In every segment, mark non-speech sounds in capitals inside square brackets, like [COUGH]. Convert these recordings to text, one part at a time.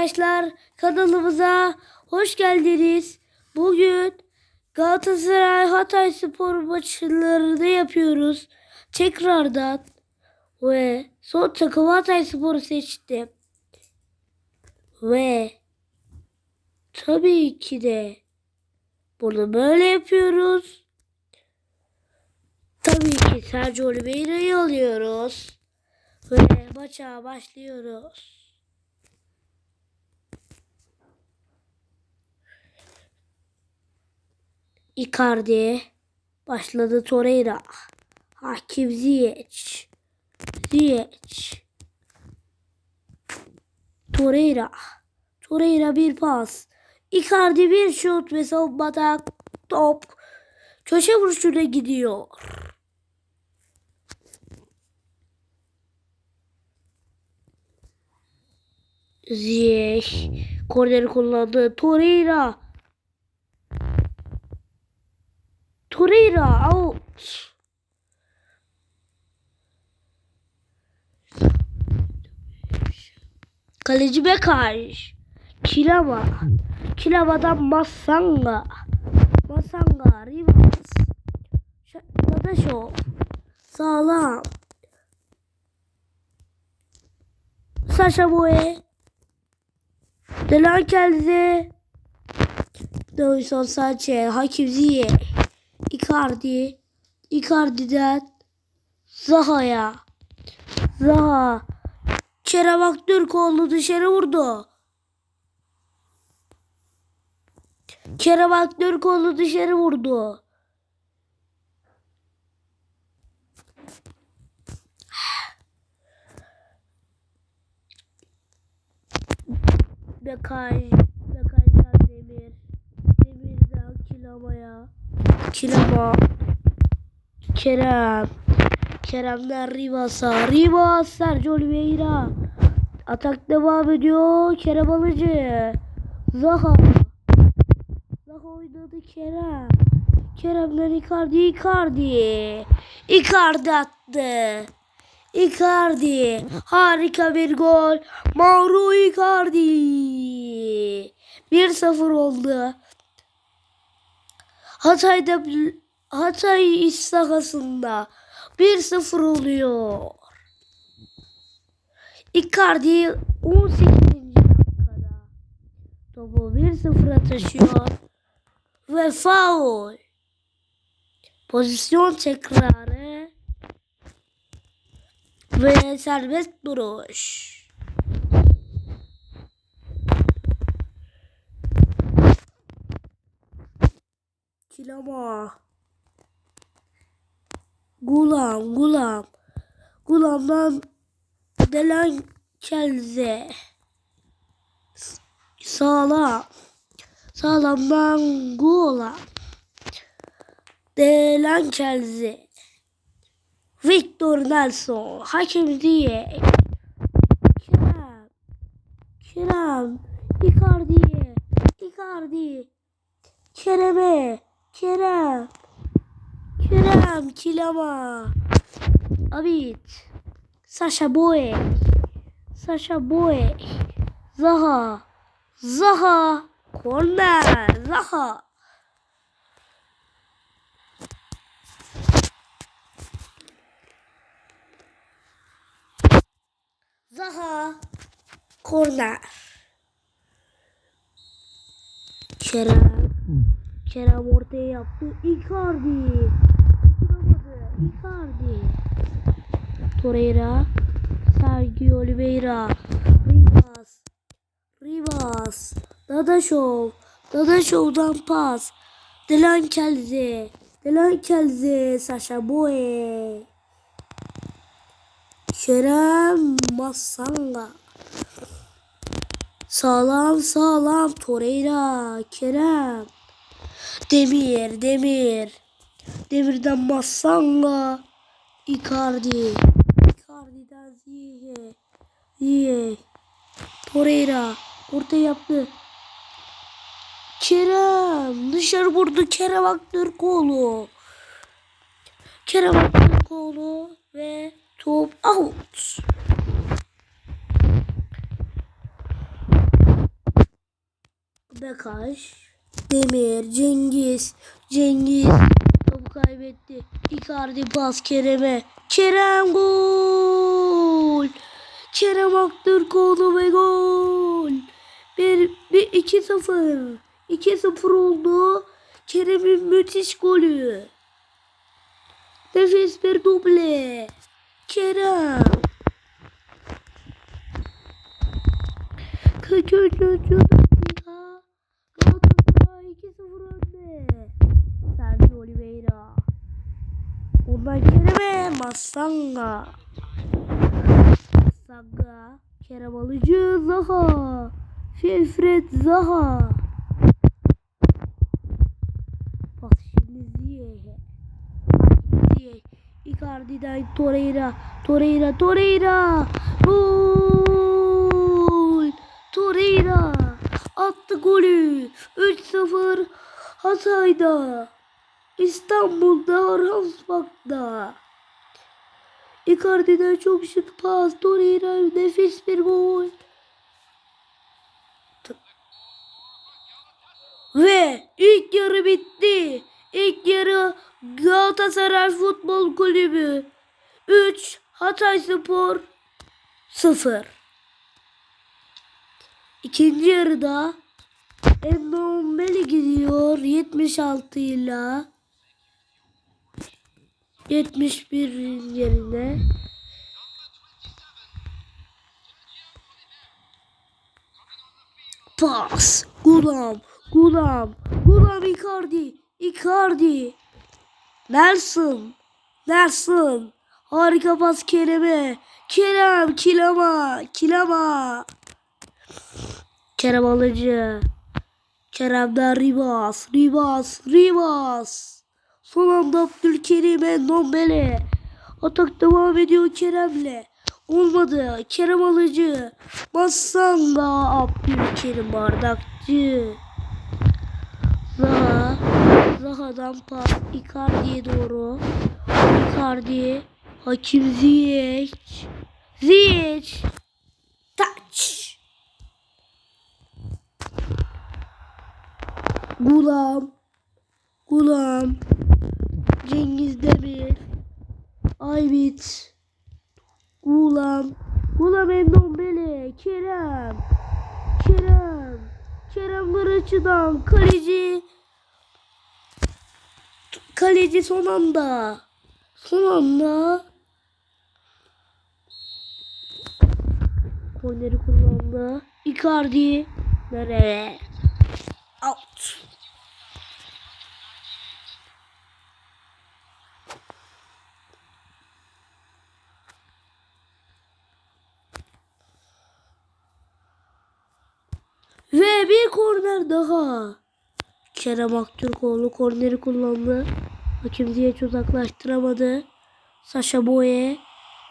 Arkadaşlar kanalımıza hoş geldiniz. Bugün Galatasaray Hatay Spor maçlarını yapıyoruz. Tekrardan ve son takım Hatay Spor'u seçtim. Ve tabii ki de bunu böyle yapıyoruz. Tabii ki Sergio Oliveira'yı alıyoruz. Ve maça başlıyoruz. Icardi başladı Torreira. Hakim Ziyech. Ziyech. Torreira. Torreira bir pas. Icardi bir şut ve savunmada top köşe vuruşuna gidiyor. Ziyech korneri kullandı. Torreira. Torreira out. Kaleci Bekaj. Kilama. Kilama'dan Masanga. Masanga. Rivas. Dadaşov. Sağlam. Sasha Boye. Delankelze. Davison Sanchez. Hakim Ziyech. Icardi. Icardi'den Zaha'ya. Zaha. Kerem Aktürkoğlu dışarı vurdu. Kerem Aktürkoğlu dışarı vurdu. [SIGHS] Bekaj. Bekaj'dan Demir. Demir'den Kilama'ya. Kilama. Kerem. Kerem'den Rivas'a. Rivas Sergio Oliveira. Atak devam ediyor. Kerem Alıcı. Zaha. Zaha oynadı Kerem. Kerem'den Icardi. Icardi. Icardi attı. Icardi. Harika bir gol. Mauro Icardi. 1-0 oldu. Hatay'da Hatay iç sahasında 1-0 oluyor. Icardi 18. dakikada topu 1-0'a taşıyor ve faul. Pozisyon tekrarı ve serbest duruş. Kilama. Gulam, gulam. Gulamdan Delen Kelze. Sağlam. Sağlamdan Gulam. Delen Kelze. Victor Nelson. Hakim diye. Kerem. Kerem. Icardi. Icardi. Kerem'e. Kerem. Kerem. Kilama. Abit. Sasha Boye. Sasha Boye. Zaha. Zaha. Korner. Zaha. Zaha. Korner. Kerem. Kerem ortaya yaptı. Icardi. Tutturamadı. Icardi. Torreira. Sergio Oliveira. Rivas. Rivas. Dadaşov. Dadaşov'dan pas. Delan Kelze. Delan Kelze. Sasha Boye. Kerem Masanga. Sağlam sağlam Torreira. Kerem. Demir, Demir. Demirden Masanga. Icardi. Icardi'den Ziyeh. Ziyeh. Torreira. Orta yaptı. Kerem. Dışarı vurdu Kerem Aktürkoğlu. Kerem Aktürkoğlu ve top out. Bekaş. Demir. Cengiz. Cengiz. Topu kaybetti. Icardi pas Kerem'e. Kerem gol. Kerem Aktürkoğlu ve gol. Bir, bir 2-0. 2-0 oldu. Kerem'in müthiş golü. Nefis bir duble. Kerem. 43. dakika. Galatasaray 2-0 önde. Sergio Oliveira. Ondan Kerem'e Massanga. Massanga. Kerem Alıcı Zaha. Wilfred Zaha. Pas şimdi Ziyeh. Ziyeh. Icardi'den Torreira. Torreira. Torreira. Gol. Torreira. Attı golü. 3-0 Hatay'da. İstanbul'da Arhansbak'ta. Icardi'den çok şık pas. Torreira nefis bir gol. Ve ilk yarı bitti. İlk yarı Galatasaray Futbol Kulübü 3 Hatay Spor 0. İkinci yarıda Endombele gidiyor 76 ile 71 yerine Pas. Gulam. Gulam. Gulam Icardi. Icardi. Nelson. Nelson. Harika pas Kerem'e. Kerem. Kilama. Kilama. Kerem alıcı. Kerem'den Rivas. Rivas. Rivas. Son anda Abdülkerim Endombele. Atak devam ediyor Kerem'le. Olmadı. Kerem alıcı. Massanga Abdülkerim bardakçı. Zaha. Zaha'dan pas. Icardi'ye doğru. Icardi. Hakim Ziyech. Ziyech. Touch. Gulam. Gulam. Cengiz Demir. Aybit. Gulam. Gulam Endombele. Kerem. Kerem. Kerem Karaçı'dan. Kaleci. Kaleci son anda. Son anda. Korneri kullandı. Icardi. Nereye? Out. Ve korner daha. Kerem Aktürkoğlu korneri kullandı. Hakim Ziyech uzaklaştıramadı. Sasha Boye.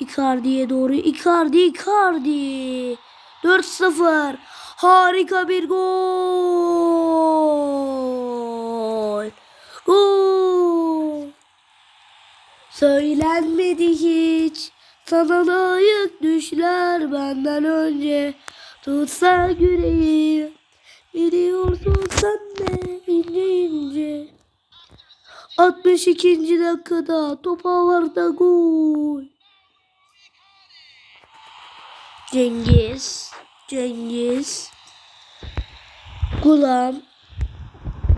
Icardi'ye doğru. Icardi, Icardi. 4-0. Harika bir gol. Gol. Söylenmedi hiç. Sana layık düşler benden önce. Tutsa yüreğim. Biliyorsun sen de ince ince. 62. dakikada top ağlarda gol. Cengiz. Cengiz. Gulam.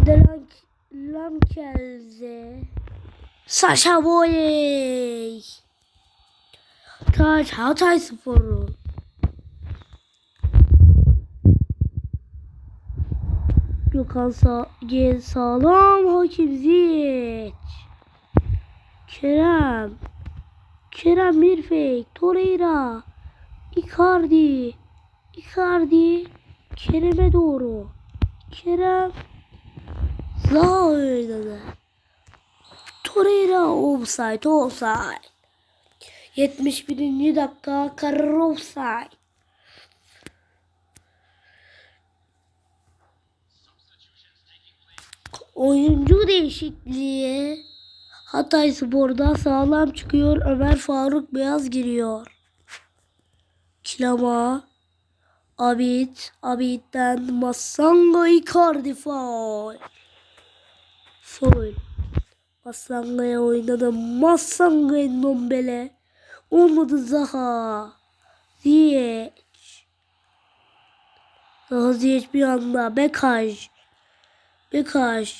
Delank Lamkelze. Sasha Boye. Taç Hatay Sporu. Gökhan Sa Gen Sağlam Hakim Ziyech. Kerem. Kerem Mirfek. Torreira. Icardi. Icardi. Kerem'e doğru. Kerem. Zaha oynadı. Torreira offside offside. 71. dakika karar offside. Oyuncu değişikliği. Hatay Spor'da sağlam çıkıyor. Ömer Faruk Beyaz giriyor. Kilama. Abid. Abid'den Masanga Icardi faul. Faul. Masanga'ya oynadı. Masanga Ndombele. Olmadı Zaha. Ziyech. Zaha Ziyech bir anda. Bekaj. Bekaj.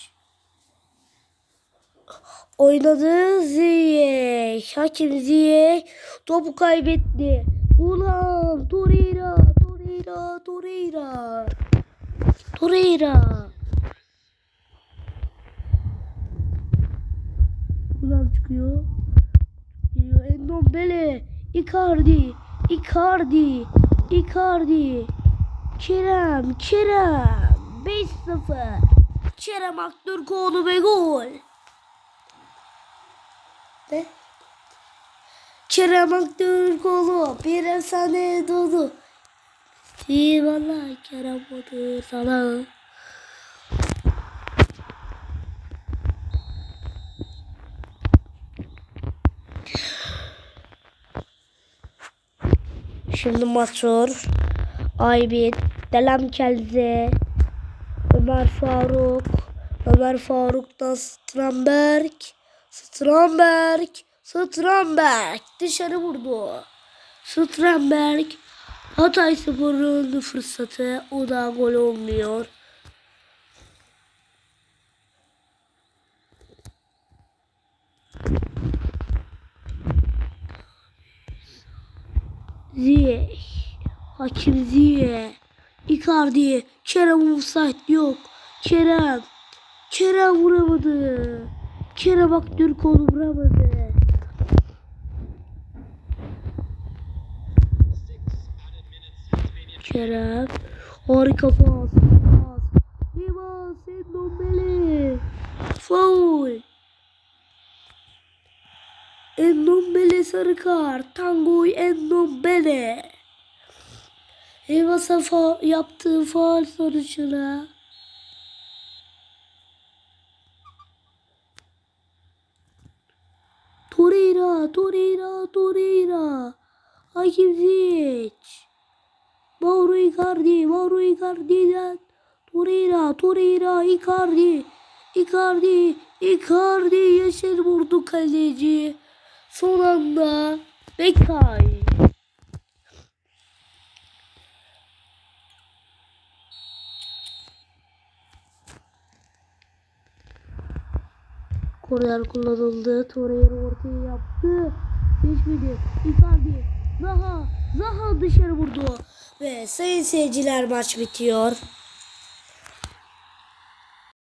Oynadı Ziyech. Hakim Ziyech. Topu kaybetti. Ulan Torreira. Torreira. Torreira. Torreira. Ulan çıkıyor. Geliyor Endombele. Icardi. Icardi. Icardi. Kerem. Kerem. 5-0. Kerem Aktürkoğlu ve gol. Ne? Kerem Aktürkoğlu bir efsane doğdu. Eyvallah Kerem odur sana. Şimdi Masur, Aybit, Delam Kelze, Ömer Faruk, Ömer Faruk'tan Stramberg, Stramberg, Stramberg dışarı vurdu. Stramberg, Hatay Spor'un fırsatı, o da gol olmuyor. Ziyech. Hakim Ziyech. Icardi. Kerem offside yok. Kerem. Kerem vuramadı. Kerem Aktürkoğlu vuramadı. Kerem. Harika pas. Pas. Rivas Endombele. Foul. Endombele sarı kart. Tangoy Endombele. Rivas'a fa yaptığı faal sonucuna Torreira, Torreira, Torreira. Hakim Ziyech. Mauro Icardi, Mauro Icardi'den Torreira, Torreira, Icardi. Icardi, Icardi yeşil vurdu kaleci. Son anda Bekay. Korner kullanıldı. Torreira ortaya yaptı. Geçmedi. Icardi. Zaha. Zaha dışarı vurdu. Ve sayın seyirciler maç bitiyor.